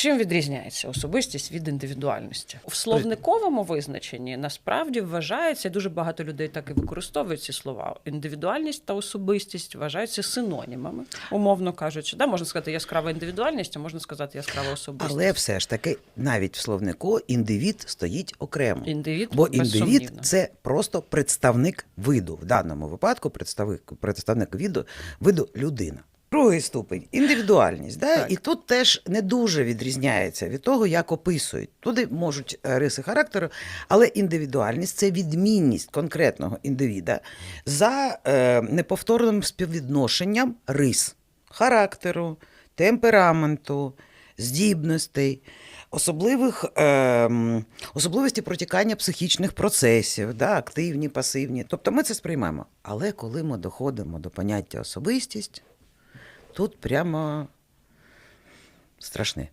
Чим відрізняється особистість від індивідуальності? В словниковому визначенні насправді вважається дуже багато людей так і використовують ці слова. Індивідуальність та особистість вважаються синонімами, умовно кажучи. Да, можна сказати яскрава індивідуальність, а можна сказати яскрава особистість. Але все ж таки, навіть в словнику індивід стоїть окремо. Індивід, Бо індивід це просто представник виду. В даному випадку представник, представник виду, виду людина. Другий ступень індивідуальність. Да? Так. І тут теж не дуже відрізняється від того, як описують. Туди можуть е, риси характеру, але індивідуальність це відмінність конкретного індивіда за е, неповторним співвідношенням рис характеру, темпераменту, здібностей, особливих е, особливості протікання психічних процесів, да, активні, пасивні. Тобто ми це сприймаємо. Але коли ми доходимо до поняття особистість, тут прямо страшне.